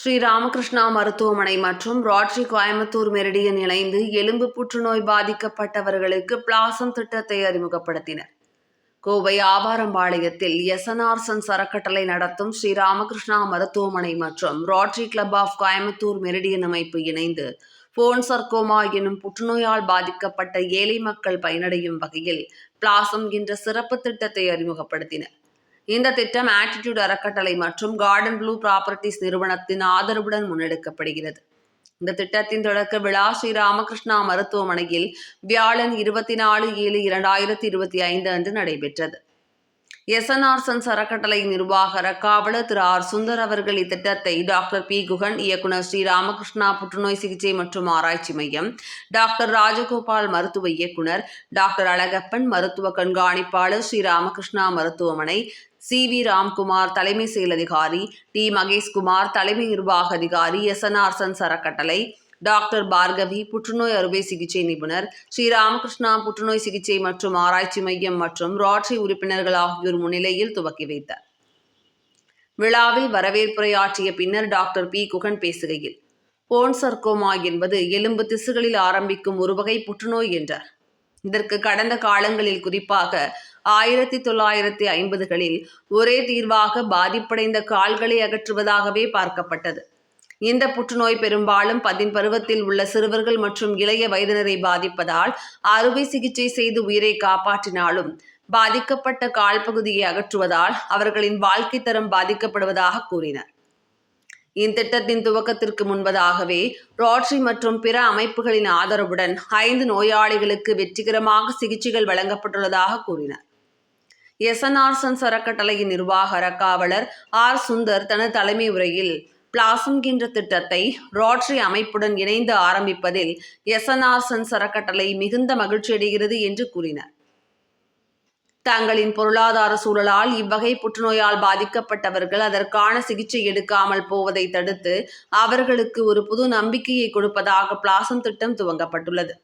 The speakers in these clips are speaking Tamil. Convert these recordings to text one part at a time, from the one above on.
ஸ்ரீ ராமகிருஷ்ணா மருத்துவமனை மற்றும் ராட்ரி கோயம்புத்தூர் மெரிடியன் இணைந்து எலும்பு புற்றுநோய் பாதிக்கப்பட்டவர்களுக்கு பிளாசம் திட்டத்தை அறிமுகப்படுத்தினர். கோவை ஆபாரம்பாளையத்தில் எஸ்என்ஆர்சன் சரக்கட்டளை நடத்தும் ஸ்ரீ ராமகிருஷ்ணா மருத்துவமனை மற்றும் Rotary club of Coimbatore Meridian அமைப்பு இணைந்து போன் சர்க்கோமா எனும் புற்றுநோயால் பாதிக்கப்பட்ட ஏழை மக்கள் பயனடையும் வகையில் பிளாசம் என்ற சிறப்பு திட்டத்தை அறிமுகப்படுத்தினர். இந்த திட்டம் ஆட்டிடியூட் அறக்கட்டளை மற்றும் கார்டன் ப்ளூ ப்ராப்பர்ட்டிஸ் நிறுவனத்தின் ஆதரவுடன் முன்னெடுக்கப்படுகிறது. இந்த திட்டத்தின் தொடக்க விழா ஸ்ரீ ராமகிருஷ்ணா மருத்துவமனையில் வியாழன் இருபத்தி நாலு ஏழு இரண்டாயிரத்தி இருபத்தி ஐந்து அன்று நடைபெற்றது. எஸ்என்ஆர் சன்ஸ் அறக்கட்டளை நிர்வாக ரக்காவலர் திரு ஆர் சுந்தர் அவர்கள் இத்திட்டத்தை டாக்டர் பி குகன் இயக்குனர் ஸ்ரீ ராமகிருஷ்ணா புற்றுநோய் சிகிச்சை மற்றும் ஆராய்ச்சி மையம் டாக்டர் ராஜகோபால் மருத்துவ இயக்குனர் டாக்டர் அழகப்பன் மருத்துவ கண்காணிப்பாளர் ஸ்ரீ ராமகிருஷ்ணா மருத்துவமனை சி வி ராம்குமார் தலைமை செயல் அதிகாரி டி மகேஷ்குமார் தலைமை நிர்வாக அதிகாரி எஸ்என்ஆர் சன்ஸ் அறக்கட்டளை டாக்டர் பார்கவி புற்றுநோய் அறுவை சிகிச்சை நிபுணர் ஸ்ரீ ராமகிருஷ்ணா புற்றுநோய் சிகிச்சை மற்றும் ஆராய்ச்சி மையம் மற்றும் ராட்ரி உறுப்பினர்கள் ஆகியோர் முன்னிலையில் துவக்கி வைத்தார். விழாவில் வரவேற்புரையாற்றிய பின்னர் டாக்டர் பி. குகன் பேசுகையில் போன் சர்க்கோமா என்பது எலும்பு திசுகளில் ஆரம்பிக்கும் ஒரு வகை புற்றுநோய் என்றார். இதற்கு கடந்த காலங்களில் குறிப்பாக ஆயிரத்தி தொள்ளாயிரத்தி ஐம்பதுகளில் ஒரே தீர்வாக பாதிப்படைந்த கால்களை அகற்றுவதாகவே பார்க்கப்பட்டது. இந்த புற்றுநோய் பெரும்பாலும் பதின் பருவத்தில் உள்ள சிறுவர்கள் மற்றும் இளைய வயதினரை பாதிப்பதால் அறுவை சிகிச்சை செய்து உயிரை காப்பாற்றினாலும் பாதிக்கப்பட்ட கால் பகுதியை அகற்றுவதால் அவர்களின் வாழ்க்கை தரம் பாதிக்கப்படுவதாக கூறினர். இத்திட்டத்தின் துவக்கத்திற்கு முன்பதாகவே ரோட்ரி மற்றும் பிற அமைப்புகளின் ஆதரவுடன் ஐந்து நோயாளிகளுக்கு வெற்றிகரமாக சிகிச்சைகள் வழங்கப்பட்டுள்ளதாக கூறினார். எஸ்என்ஆர்சன் சரக்கட்டளையின் நிர்வாக அறக்காவலர் ஆர். சுந்தர் தனது தலைமை உரையில் பிளாசம் என்ற திட்டத்தை ரோட்ரி அமைப்புடன் இணைந்து ஆரம்பிப்பதில் எஸ்என்ஆர்சன் சரக்கட்டளை அறக்கட்டளை மிகுந்த மகிழ்ச்சியடைகிறது என்று கூறினார். தங்களின் பொருளாதார சூழலால் இவ்வகை புற்றுநோயால் பாதிக்கப்பட்டவர்கள் அதற்கான சிகிச்சை எடுக்காமல் போவதை தடுத்து அவர்களுக்கு ஒரு புது நம்பிக்கையை கொடுப்பதாக பிளாசம் திட்டம் துவங்கப்பட்டுள்ளது.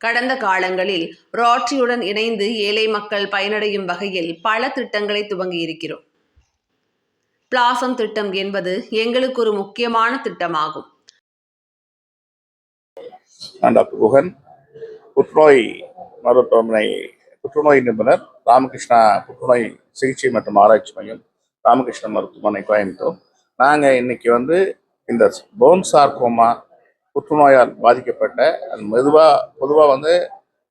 கடந்த காலங்களில் ரோட்ரியுடன் இணைந்து ஏழை மக்கள் பயனடையும் வகையில் பல திட்டங்களை துவங்கியிருக்கிறோம். பிளாசம் திட்டம் என்பது எங்களுக்கு ஒரு முக்கியமான திட்டமாகும். நான் டாக்டர் குகன் புற்றுநோய் மருத்துவமனை புற்றுநோய் நிபுணர் ராமகிருஷ்ணா புற்றுநோய் சிகிச்சை மற்றும் ஆராய்ச்சி மையம் ராமகிருஷ்ணன் மருத்துவமனை கோயம்புத்தூர். நாங்கள் இன்னைக்கு வந்து இந்த போன் சார்கோமா புற்றுநோயால் பாதிக்கப்பட்ட அது மெதுவாக பொதுவாக வந்து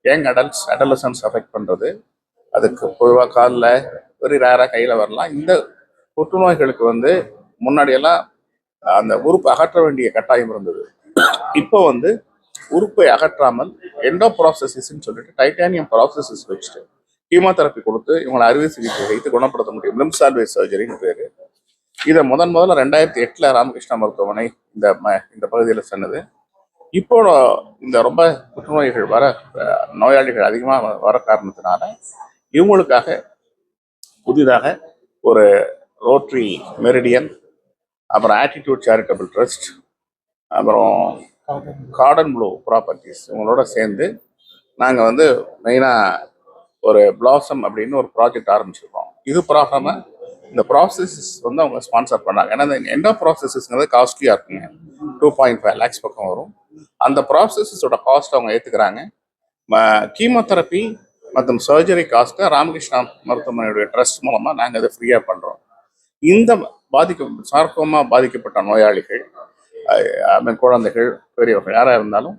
யங் அடல்ட்ஸ் அடலசன்ஸ் அஃபெக்ட் பண்ணுறது அதுக்கு பொதுவாக காலில் ஒரு ரேராக கையில் வரலாம். இந்த புற்றுநோய்களுக்கு வந்து முன்னாடியெல்லாம் அந்த உறுப்பு அகற்ற வேண்டிய கட்டாயம் இருந்தது. இப்போ வந்து உறுப்பை அகற்றாமல் எண்டோ ப்ராசஸிஸ்ன்னு சொல்லிட்டு டைட்டானியம் ப்ராசஸஸ் வச்சுட்டு கீமோதெரப்பி கொடுத்து இவங்களை அறுவை சிகிச்சை வைத்து குணப்படுத்த முடியும். லிம்சால்வே சர்ஜரின்னு பேர். இதை முதன் முதல்ல ரெண்டாயிரத்தி எட்டில் ராமகிருஷ்ணா மருத்துவமனை இந்த ம இந்த பகுதியில் சொன்னது. இப்போ இந்த ரொம்ப புற்றுநோய்கள் வர நோயாளிகள் அதிகமாக வர காரணத்தினால இவங்களுக்காக புதிதாக ஒரு ரோட்ரி மெரிடியன் அப்புறம் ஆட்டிடியூட் சேரிட்டபிள் ட்ரஸ்ட் அப்புறம் கார்டன் ப்ளூ ப்ராப்பர்ட்டிஸ் இவங்களோட சேர்ந்து நாங்கள் வந்து மெயினாக ஒரு பிளாசம் அப்படின்னு ஒரு ப்ராஜெக்ட் ஆரம்பிச்சிருக்கோம். இது ப்ராகாம இந்த ப்ராசஸஸ் வந்து அவங்க ஸ்பான்சர் பண்ணாங்க. ஏன்னா இந்த எண்டோ ப்ராசஸஸ்ங்கிறது காஸ்ட்லியாக இருக்குங்க. டூ பாயிண்ட் ஃபைவ் லேக்ஸ் பக்கம் வரும். அந்த ப்ராசஸஸோட காஸ்ட் அவங்க ஏற்றுக்கிறாங்க கீமோதெரப்பி மற்றும் சர்ஜரி காஸ்ட்டை ராமகிருஷ்ணா மருத்துவமனையுடைய ட்ரஸ்ட் மூலமாக நாங்கள் அதை ஃப்ரீயாக பண்ணுறோம் இந்த பாதிக்க சார்க்கோமா பாதிக்கப்பட்ட நோயாளிகள் அஹ், குழந்தைகள் பெரியவர்கள் யாராக இருந்தாலும்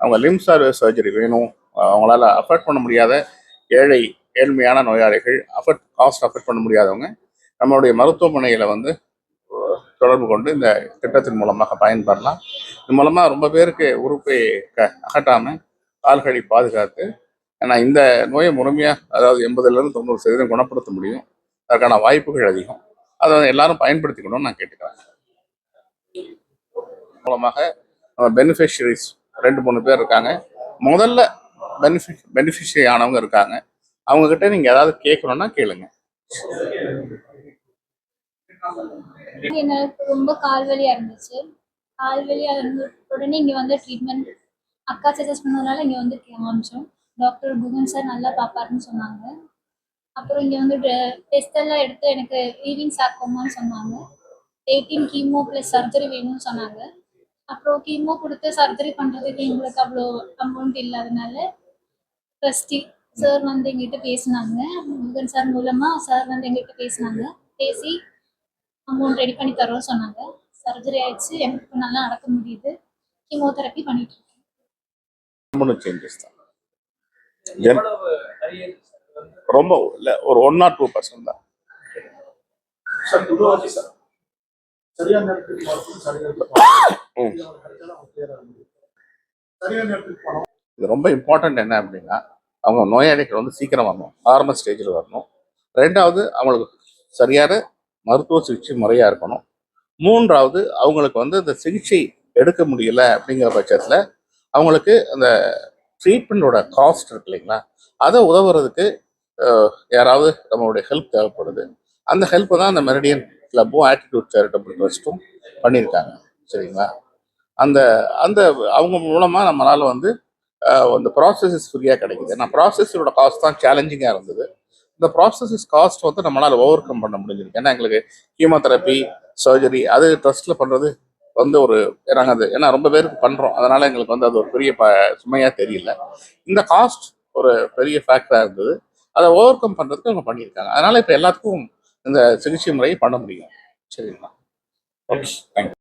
அவங்க லிம் சர்ஜரி வேணும். அவங்களால அஃபோர்ட் பண்ண முடியாத ஏழை ஏழ்மையான நோயாளிகள் அஃபர்ட் காஸ்ட் அஃபர்ட் பண்ண முடியாதவங்க நம்மளுடைய மருத்துவமனையில் வந்து தொடர்பு கொண்டு இந்த திட்டத்தின் மூலமாக பயன்பெறலாம் இது மூலமாக ரொம்ப பேருக்கு உறுப்பை க அகட்டாமல் கால்களை பாதுகாத்து ஏன்னா இந்த நோயை முழுமையாக அதாவது எண்பதுலேருந்து தொண்ணூறு சதவீதம் குணப்படுத்த முடியும். அதற்கான வாய்ப்புகள் அதிகம். அதை எல்லாரும் பயன்படுத்திக்கணும்னு நான் கேட்டுக்கிறேன். மூலமாக நம்ம பெனிஃபிஷரிஸ் ரெண்டு மூணு பேர் இருக்காங்க. முதல்ல பெனிஃபி பெனிஃபிஷரி ஆனவங்க இருக்காங்க. அவங்க கிட்ட நீங்க ஏதாவது கேட்கணும்னா கேளுங்க. எனக்கு ரொம்ப கால்வலியா இருந்துச்சு. கால்வலியா இருந்த உடனே இங்க வந்து ட்ரீட்மெண்ட் அக்கா சஜஸ்ட் பண்ணதுனால இங்க வந்து காமிச்சோம். டாக்டர் குகன் சார் நல்லா பாப்பாருன்னு சொன்னாங்க. அப்புறம் இங்க வந்து டெஸ்ட் எல்லாம் எடுத்து எனக்கு ஈவிங் சார்க்கோமான்னு சொன்னாங்க. எயிட்டீன் கீமோ ப்ளஸ் சர்ஜரி வேணும்னு சொன்னாங்க. அப்புறம் கீமோ கொடுத்து சர்ஜரி பண்ணுறதுக்கு எங்களுக்கு அவ்வளோ அமௌண்ட் இல்லாதனால ட்ரஸ்டி சார் வந்து எங்கிட்ட பேசினாங்க. முருகன் சார் மூலமாக சார் வந்து எங்கிட்ட பேசினாங்க. பேசி அமௌண்ட் ரெடி பண்ணி தரோம்னு சொன்னாங்க. சர்ஜரி ஆயிடுச்சு. எனக்கு நல்லா நடக்க முடியுது. கீமோதெரப்பி பண்ணிட்டு இருக்கேன் ரொம்ப இல்லை ஒரு ஒன் ஆர் டூ பர்சன்ட் தான். இது ரொம்ப இம்பார்ட்டன்ட் என்ன அப்படின்னா அவங்க நோயாளிகள் வந்து சீக்கிரம் வரணும். ஆரம்ப ஸ்டேஜில் வரணும். ரெண்டாவது அவங்களுக்கு சரியான மருத்துவ சிகிச்சை முறையாக இருக்கணும். மூன்றாவது அவங்களுக்கு வந்து இந்த சிகிச்சை எடுக்க முடியல அப்படிங்கிற பட்சத்தில் அவங்களுக்கு அந்த ட்ரீட்மெண்ட்டோட காஸ்ட் இருக்கு இல்லைங்களா? அதை உதவுறதுக்கு யாராவது நம்மளுடைய ஹெல்ப் தேவைப்படுது அந்த ஹெல்ப்பை தான் அந்த மெரிடியன் கிளப்பும் ஆட்டிடியூட் சேரிட்டபிள் ட்ரஸ்ட்டும் பண்ணியிருக்காங்க. சரிங்களா? அந்த அந்த அவங்க மூலமாக நம்மளால் வந்து அந்த ப்ராசஸஸ் ஃப்ரீயாக கிடைக்குது. நான் ப்ராசஸரோட காஸ்ட் தான் சேலஞ்சிங்காக இருந்தது. இந்த ப்ராசஸஸ் காஸ்ட் வந்து நம்மளால் ஓவர் கம் பண்ண முடிஞ்சிருக்கு. ஏன்னா எங்களுக்கு கீமோதெரப்பி சர்ஜரி அது ட்ரஸ்ட்டில் பண்ணுறது வந்து ஒரு நாங்கள் அது ஏன்னா ரொம்ப பேருக்கு பண்ணுறோம் அதனால் எங்களுக்கு வந்து அது ஒரு பெரிய ப சுமையாக தெரியல. இந்த காஸ்ட் ஒரு பெரிய ஃபேக்டராக இருந்தது. அதை ஓவர் கம் பண்ணுறதுக்கு அவங்க பண்ணியிருக்காங்க. அதனால் இப்போ எல்லாத்துக்கும் இந்த சிகிச்சை முறையை பண்ண முடியும். சரிங்களா? Okay thank you